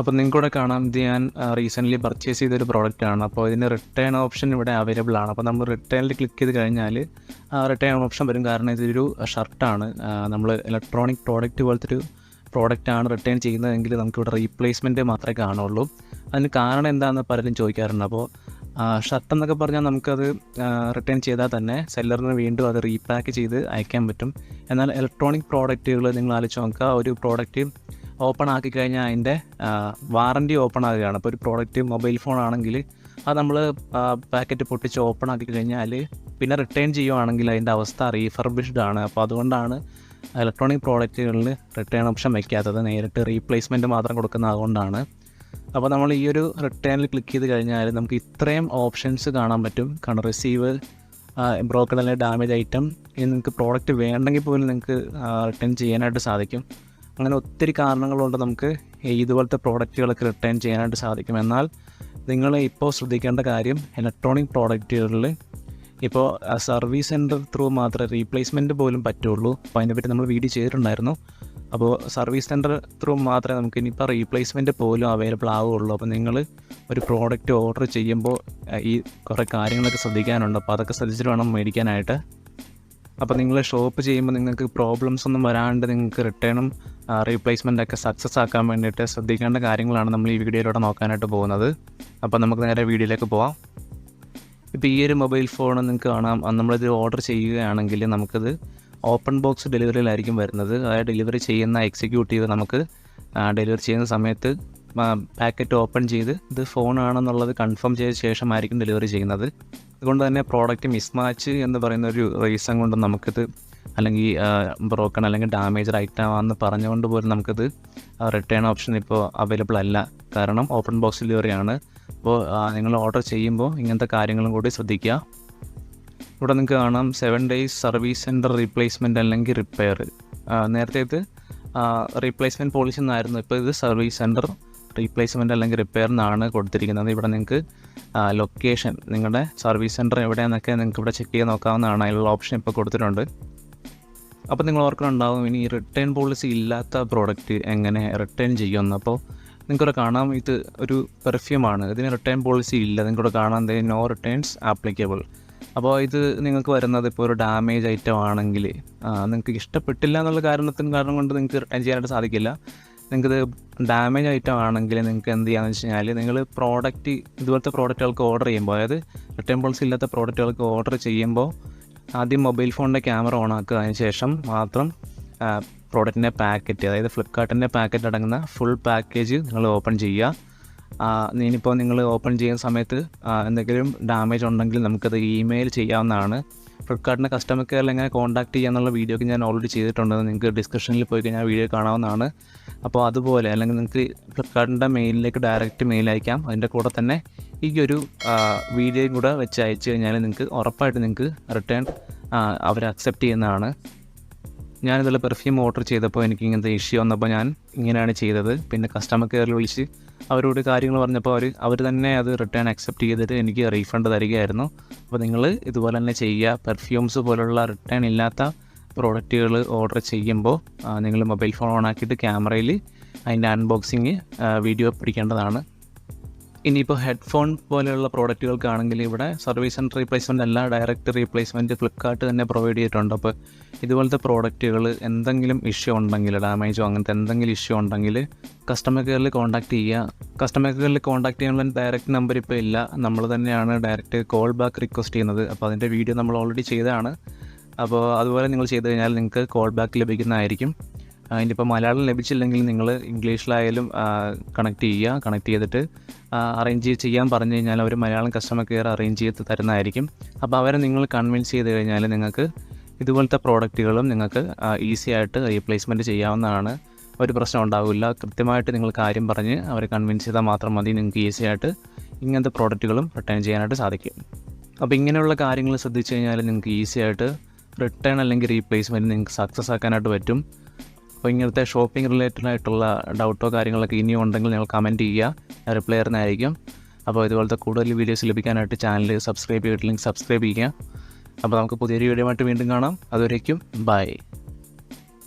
അപ്പോൾ നിങ്ങൾക്കൂടെ കാണാം ഇത് ഞാൻ റീസെന്റ്ലി പർച്ചേസ് ചെയ്തൊരു പ്രോഡക്റ്റ് ആണ്. അപ്പോൾ ഇതിന് റിട്ടേൺ ഓപ്ഷൻ ഇവിടെ അവൈലബിൾ ആണ്. അപ്പോൾ നമ്മൾ റിട്ടേണിൽ ക്ലിക്ക് ചെയ്ത് കഴിഞ്ഞാൽ റിട്ടേൺ ഓപ്ഷൻ വരും. കാരണം ഇതൊരു ഷർട്ടാണ് നമ്മൾ ഇലക്ട്രോണിക് പ്രോഡക്റ്റ് പോലത്തെ ഒരു പ്രോഡക്റ്റ് ആണ് റിട്ടേൺ ചെയ്യുന്നതെങ്കിൽ നമുക്കിവിടെ റീപ്ലേസ്മെന്റ് മാത്രമേ കാണുള്ളൂ. അതിന് കാരണം എന്താണെന്ന് പലരും ചോദിക്കാറുണ്ട്. അപ്പോൾ ഷർട്ട് എന്നൊക്കെ പറഞ്ഞാൽ നമുക്കത് റിട്ടേൺ ചെയ്താൽ തന്നെ സെല്ലറിന് വീണ്ടും അത് റീപാക്ക് ചെയ്ത് അയക്കാൻ പറ്റും. എന്നാൽ ഇലക്ട്രോണിക് പ്രോഡക്റ്റുകൾ നിങ്ങൾ ആലോചിച്ച് നോക്കുക. ഒരു പ്രോഡക്റ്റ് ഓപ്പൺ ആക്കി കഴിഞ്ഞാൽ അതിന്റെ വാറന്റി ഓപ്പൺ ആകുകയാണ് അപ്പോൾ ഒരു പ്രോഡക്റ്റ് മൊബൈൽ ഫോൺ ആണെങ്കിൽ അത് നമ്മൾ പാക്കറ്റ് പൊട്ടിച്ച് ഓപ്പൺ ആക്കി കഴിഞ്ഞാൽ പിന്നെ റിട്ടേൺ ചെയ്യുവാണെങ്കിൽ അതിന്റെ അവസ്ഥ റീഫർബിഷ്ഡ് ആണ്. അപ്പോൾ അതുകൊണ്ടാണ് ഇലക്ട്രോണിക് പ്രോഡക്റ്റുകളിൽ റിട്ടേൺ ഓപ്ഷൻ വയ്ക്കാത്തത്. നേരിട്ട് റീപ്ലേസ്മെന്റ് മാത്രം കൊടുക്കുന്നത് അതുകൊണ്ടാണ്. അപ്പോൾ നമ്മൾ ഈ ഒരു റിട്ടേണിൽ ക്ലിക്ക് ചെയ്ത് കഴിഞ്ഞാൽ നമുക്ക് ഇത്രയും ഓപ്ഷൻസ് കാണാൻ പറ്റും. കാരണം റിസീവ് ബ്രോക്കൺ അല്ലെങ്കിൽ ഡാമേജ് ഐറ്റം ഇനി നിങ്ങൾക്ക് പ്രോഡക്റ്റ് വേണ്ടെങ്കിൽ പോലും നിങ്ങൾക്ക് റിട്ടേൺ ചെയ്യാനായിട്ട് സാധിക്കും. അങ്ങനെ ഒത്തിരി കാരണങ്ങളുണ്ട് നമുക്ക് ഇതുപോലത്തെ പ്രോഡക്റ്റുകളൊക്കെ റിട്ടേൺ ചെയ്യാനായിട്ട് സാധിക്കും. എന്നാൽ നിങ്ങൾ ഇപ്പോൾ ശ്രദ്ധിക്കേണ്ട കാര്യം ഇലക്ട്രോണിക് പ്രോഡക്റ്റുകളിൽ ഇപ്പോൾ സർവീസ് സെന്റർ ത്രൂ മാത്രമേ റീപ്ലേസ്മെന്റ് പോലും പറ്റുള്ളൂ. അപ്പോൾ അതിനെപ്പറ്റി നമ്മൾ വീഡിയോ ചെയ്തിട്ടുണ്ടായിരുന്നു. അപ്പോൾ സർവീസ് സെന്റർ ത്രൂ മാത്രമേ നമുക്ക് ഇനിയിപ്പോൾ റീപ്ലേസ്മെന്റ് പോലും അവൈലബിൾ ആവുകയുള്ളൂ. അപ്പോൾ നിങ്ങൾ ഒരു പ്രോഡക്റ്റ് ഓർഡർ ചെയ്യുമ്പോൾ ഈ കുറേ കാര്യങ്ങളൊക്കെ ശ്രദ്ധിക്കാനുണ്ട്. അപ്പോൾ അതൊക്കെ ശ്രദ്ധിച്ചിട്ട് വേണം മേടിക്കാനായിട്ട്. അപ്പോൾ നിങ്ങൾ ഷോപ്പ് ചെയ്യുമ്പോൾ നിങ്ങൾക്ക് പ്രോബ്ലംസ് ഒന്നും വരാണ്ട് നിങ്ങൾക്ക് റിട്ടേണും റീപ്ലേസ്മെന്റ് ഒക്കെ സക്സസ് ആക്കാൻ വേണ്ടിയിട്ട് ശ്രദ്ധിക്കേണ്ട കാര്യങ്ങളാണ് നമ്മൾ ഈ വീഡിയോയിലൂടെ നോക്കാനായിട്ട് പോകുന്നത്. അപ്പോൾ നമുക്ക് നേരെ വീഡിയോയിലേക്ക് പോവാം. ഇപ്പോൾ ഈ ഒരു മൊബൈൽ ഫോൺ നിങ്ങൾക്ക് കാണാം. നമ്മളിത് ഓർഡർ ചെയ്യുകയാണെങ്കിൽ നമുക്കിത് ഓപ്പൺ ബോക്സ് ഡെലിവറിയിലായിരിക്കും വരുന്നത്. അതായത് ഡെലിവറി ചെയ്യുന്ന എക്സിക്യൂട്ടീവ് നമുക്ക് ഡെലിവറി ചെയ്യുന്ന സമയത്ത് പാക്കറ്റ് ഓപ്പൺ ചെയ്ത് ഇത് ഫോണാണെന്നുള്ളത് കൺഫേം ചെയ്ത ശേഷമായിരിക്കും ഡെലിവറി ചെയ്യുന്നത്. അതുകൊണ്ട് തന്നെ പ്രോഡക്റ്റ് മിസ്മാച്ച് എന്ന് പറയുന്ന ഒരു റീസൺ കൊണ്ട് നമുക്കിത് അല്ലെങ്കിൽ ബ്രോക്കൺ അല്ലെങ്കിൽ ഡാമേജ് ആണെന്ന് പറഞ്ഞുകൊണ്ട് പോലും നമുക്കിത് റിട്ടേൺ ഓപ്ഷൻ ഇപ്പോൾ അവൈലബിൾ അല്ല. കാരണം ഓപ്പൺ ബോക്സ് ഡെലിവറി ആണ്. അപ്പോൾ നിങ്ങൾ ഓർഡർ ചെയ്യുമ്പോൾ ഇങ്ങനത്തെ കാര്യങ്ങളും കൂടി ശ്രദ്ധിക്കുക. ഇവിടെ നിങ്ങൾക്ക് കാണാം seven days service centre replacement അല്ലെങ്കിൽ റിപ്പയർ നേരത്തെ ഇത് റീപ്ലേസ്മെന്റ് പോളിസി എന്നായിരുന്നു. ഇപ്പോൾ ഇത് സർവീസ് സെന്റർ റീപ്ലേസ്മെന്റ് അല്ലെങ്കിൽ റിപ്പയർ എന്നാണ് കൊടുത്തിരിക്കുന്നത്. ഇവിടെ നിങ്ങൾക്ക് ലൊക്കേഷൻ നിങ്ങളുടെ സർവീസ് സെന്റർ എവിടെയാണെന്നൊക്കെ നിങ്ങൾക്ക് ഇവിടെ ചെക്ക് ചെയ്ത് നോക്കാവുന്നതാണ്. അതിലുള്ള ഓപ്ഷൻ ഇപ്പോൾ കൊടുത്തിട്ടുണ്ട്. അപ്പോൾ നിങ്ങൾ ഓർക്കുന്നുണ്ടാവും ഇനി റിട്ടേൺ പോളിസി ഇല്ലാത്ത പ്രോഡക്റ്റ് എങ്ങനെ റിട്ടേൺ ചെയ്യുമെന്ന്. അപ്പോൾ നിങ്ങൾക്കിവിടെ കാണാം ഇത് ഒരു പെർഫ്യൂമാണ് ഇതിന് റിട്ടേൺ പോളിസി ഇല്ല. നിങ്ങൾക്കിവിടെ കാണാൻ നോ റിട്ടേൺസ് ആപ്ലിക്കബിൾ അപ്പോൾ ഇത് നിങ്ങൾക്ക് വരുന്നത് ഇപ്പോൾ ഒരു ഡാമേജ് ഐറ്റം ആണെങ്കിൽ നിങ്ങൾക്ക് ഇഷ്ടപ്പെട്ടില്ല എന്നുള്ള കാരണത്തിന് കാരണം കൊണ്ട് നിങ്ങൾക്ക് റിട്ടേൺ ചെയ്യാനായിട്ട് സാധിക്കില്ല. നിങ്ങൾക്കിത് ഡാമേജ് ഐറ്റം ആണെങ്കിൽ നിങ്ങൾക്ക് എന്ത് ചെയ്യാന്ന് വെച്ച് കഴിഞ്ഞാൽ നിങ്ങൾ പ്രോഡക്റ്റ് ഇതുപോലത്തെ പ്രോഡക്റ്റുകൾക്ക് ഓർഡർ ചെയ്യുമ്പോൾ അതായത് റിട്ടേൺ പോളിസി ഇല്ലാത്ത പ്രോഡക്റ്റുകൾക്ക് ഓർഡർ ചെയ്യുമ്പോൾ ആദ്യം മൊബൈൽ ഫോണിന്റെ ക്യാമറ ഓൺ ആക്കുക. അതിന് ശേഷം മാത്രം പ്രോഡക്റ്റിന്റെ പാക്കറ്റ് അതായത് ഫ്ലിപ്കാർട്ടിന്റെ പാക്കറ്റ് അടങ്ങുന്ന ഫുൾ പാക്കേജ് നിങ്ങൾ ഓപ്പൺ ചെയ്യുക. ഇനിയിപ്പോൾ നിങ്ങൾ ഓപ്പൺ ചെയ്യുന്ന സമയത്ത് എന്തെങ്കിലും ഡാമേജ് ഉണ്ടെങ്കിൽ നമുക്കത് ഇമെയിൽ ചെയ്യാവുന്നതാണ്. ഫ്ലിപ്കാർട്ടിന്റെ കസ്റ്റമർ കെയറിൽ എങ്ങനെ കോൺടാക്ട് ചെയ്യാന്നുള്ള വീഡിയോ ഞാൻ ഓൾറെഡി ചെയ്തിട്ടുണ്ട്. നിങ്ങൾക്ക് ഡിസ്ക്രിപ്ഷനിൽ പോയി കഴിഞ്ഞാൽ വീഡിയോ കാണാവുന്നതാണ്. അപ്പോൾ അതുപോലെ അല്ലെങ്കിൽ നിങ്ങൾക്ക് ഫ്ലിപ്കാർട്ടിന്റെ മെയിലിലേക്ക് ഡയറക്റ്റ് മെയിൽ അയക്കാം. അതിന്റെ കൂടെ തന്നെ ഈ ഒരു വീഡിയോയും കൂടെ വെച്ച് അയച്ചു കഴിഞ്ഞാൽ നിങ്ങൾക്ക് ഉറപ്പായിട്ട് നിങ്ങൾക്ക് റിട്ടേൺ അവർ അക്സെപ്റ്റ് ചെയ്യുന്നതാണ്. ഞാനിതിൽ പെർഫ്യൂം ഓർഡർ ചെയ്തപ്പോൾ എനിക്ക് ഇങ്ങനത്തെ ഇഷ്യൂ വന്നപ്പോൾ ഞാൻ ഇങ്ങനെയാണ് ചെയ്തത്. പിന്നെ കസ്റ്റമർ കെയറിൽ വിളിച്ച് അവരോട് കാര്യങ്ങൾ പറഞ്ഞപ്പോൾ അവർ അവർ തന്നെ അത് റിട്ടേൺ അക്സെപ്റ്റ് ചെയ്തിട്ട് എനിക്ക് റീഫണ്ട് തരികയായിരുന്നു. അപ്പോൾ നിങ്ങൾ ഇതുപോലെ തന്നെ ചെയ്യുക. പെർഫ്യൂംസ് പോലുള്ള റിട്ടേൺ ഇല്ലാത്ത പ്രോഡക്റ്റുകൾ ഓർഡർ ചെയ്യുമ്പോൾ നിങ്ങൾ മൊബൈൽ ഫോൺ ഓൺ ആക്കിയിട്ട് ക്യാമറയിൽ അതിന്റെ അൺബോക്സിങ് വീഡിയോ പിടിക്കേണ്ടതാണ്. ഇനിയിപ്പോൾ ഹെഡ്ഫോൺ പോലെയുള്ള പ്രോഡക്റ്റുകൾക്കാണെങ്കിൽ ഇവിടെ സർവീസ് ആൻഡ് റീപ്ലേസ്മെന്റ് അല്ല ഡയറക്റ്റ് റീപ്ലേസ്മെന്റ് ഫ്ലിപ്കാർട്ട് തന്നെ പ്രൊവൈഡ് ചെയ്തിട്ടുണ്ട്. അപ്പോൾ ഇതുപോലത്തെ പ്രോഡക്റ്റുകൾ എന്തെങ്കിലും ഇഷ്യൂ ഉണ്ടെങ്കിൽ ഡാമേജോ അങ്ങനത്തെ എന്തെങ്കിലും ഇഷ്യൂ ഉണ്ടെങ്കിൽ കസ്റ്റമർ കെയറിൽ കോൺടാക്ട് ചെയ്യുക. കസ്റ്റമർ കെയറിൽ കോൺടാക്ട് ചെയ്യാനുള്ള ഡയറക്റ്റ് നമ്പർ ഇപ്പോൾ ഇല്ല. നമ്മൾ തന്നെയാണ് ഡയറക്റ്റ് കോൾ ബാക്ക് റിക്വസ്റ്റ് ചെയ്യുന്നത്. അപ്പോൾ അതിന്റെ വീഡിയോ നമ്മൾ ഓൾറെഡി ചെയ്തതാണ്. അപ്പോൾ അതുപോലെ നിങ്ങൾ ചെയ്ത് കഴിഞ്ഞാൽ നിങ്ങൾക്ക് കോൾ ബാക്ക് ലഭിക്കുന്നതായിരിക്കും. അതിനിപ്പോൾ മലയാളം ലഭിച്ചില്ലെങ്കിൽ നിങ്ങൾ ഇംഗ്ലീഷിലായാലും കണക്ട് ചെയ്യുക കണക്ട് ചെയ്തിട്ട് അറേഞ്ച് ചെയ്യാൻ പറഞ്ഞു കഴിഞ്ഞാൽ അവർ മലയാളം കസ്റ്റമർ കെയർ അറേഞ്ച് ചെയ്ത് തരുന്നതായിരിക്കും. അപ്പോൾ അവരെ നിങ്ങൾ കൺവിൻസ് ചെയ്ത് കഴിഞ്ഞാൽ നിങ്ങൾക്ക് ഇതുപോലത്തെ പ്രോഡക്റ്റുകളും നിങ്ങൾക്ക് ഈസി ആയിട്ട് റീപ്ലേസ്മെന്റ് ചെയ്യാവുന്നതാണ്. ഒരു പ്രശ്നം ഉണ്ടാവില്ല. കൃത്യമായിട്ട് നിങ്ങൾ കാര്യം പറഞ്ഞ് അവരെ കൺവിൻസ് ചെയ്താൽ മാത്രം മതി. നിങ്ങൾക്ക് ഈസി ആയിട്ട് ഇങ്ങനത്തെ പ്രോഡക്റ്റുകളും റിട്ടേൺ ചെയ്യാനായിട്ട് സാധിക്കും. അപ്പോൾ ഇങ്ങനെയുള്ള കാര്യങ്ങൾ ശ്രദ്ധിച്ചു കഴിഞ്ഞാൽ നിങ്ങൾക്ക് ഈസി ആയിട്ട് റിട്ടേൺ അല്ലെങ്കിൽ റീപ്ലേസ്മെന്റ് നിങ്ങൾക്ക് സക്സസ് ആക്കാനായിട്ട് പറ്റും. അപ്പോൾ ഇങ്ങനത്തെ ഷോപ്പിംഗ് റിലേറ്റഡ് ആയിട്ടുള്ള ഡൗട്ടോ കാര്യങ്ങളൊക്കെ ഇനിയും ഉണ്ടെങ്കിൽ നിങ്ങൾ കമന്റ് ചെയ്യുക. റിപ്ലൈ തരുന്നതായിരിക്കും. അപ്പോൾ ഇതുപോലത്തെ കൂടുതൽ വീഡിയോസ് ലഭിക്കാനായിട്ട് ചാനൽ സബ്സ്ക്രൈബ് ചെയ്തിട്ടില്ലെങ്കിൽ സബ്സ്ക്രൈബ് ചെയ്യുക. അപ്പോൾ നമുക്ക് പുതിയൊരു വീഡിയോ ആയിട്ട് വീണ്ടും കാണാം. അതുവരേക്കും ബൈ